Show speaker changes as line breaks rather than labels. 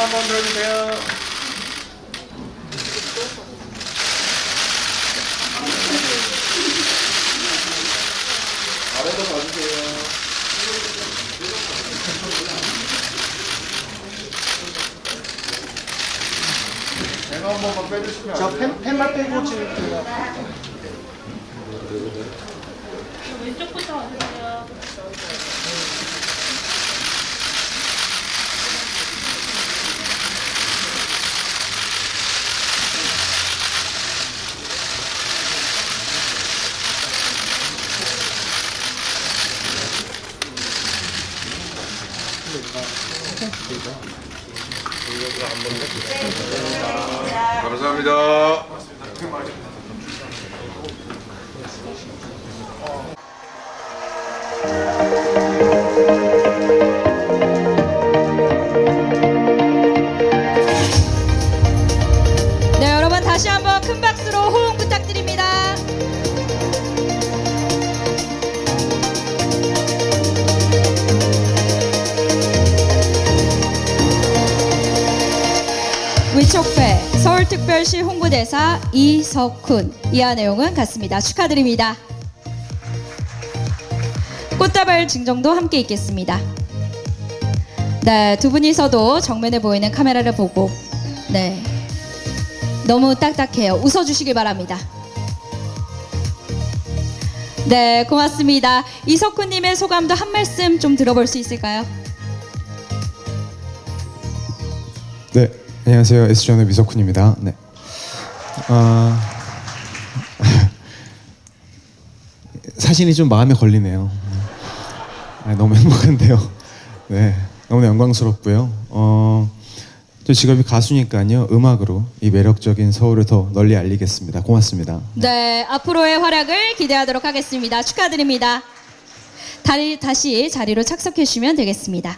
한번 들어주세요. 아래도 봐주세요. 제가 한 번만 빼주시면 안 돼요?
펜, 펜만 빼고 찍을게요.
왼쪽부터 하세요.
감사합니다.
네, 여러분 다시 한번 큰 박수로 호응 위촉회 서울특별시 홍보대사 이석훈 이하 내용은 같습니다. 축하드립니다. 꽃다발 증정도 함께 있겠습니다. 네, 두 분이서도 정면에 보이는 카메라를 보고 네, 너무 딱딱해요. 웃어 주시길 바랍니다. 네, 고맙습니다. 이석훈 님의 소감도 한 말씀 좀 들어볼 수 있을까요?
네, 안녕하세요. S존의 미석훈입니다. 네. 아, 사진이 좀 마음에 걸리네요. 아, 너무 행복한데요. 네, 너무 영광스럽고요. 어, 저 직업이 가수니까요. 음악으로 이 매력적인 서울을 더 널리 알리겠습니다. 고맙습니다.
네, 앞으로의 활약을 기대하도록 하겠습니다. 축하드립니다. 다리, 다시 자리로 착석해 주시면 되겠습니다.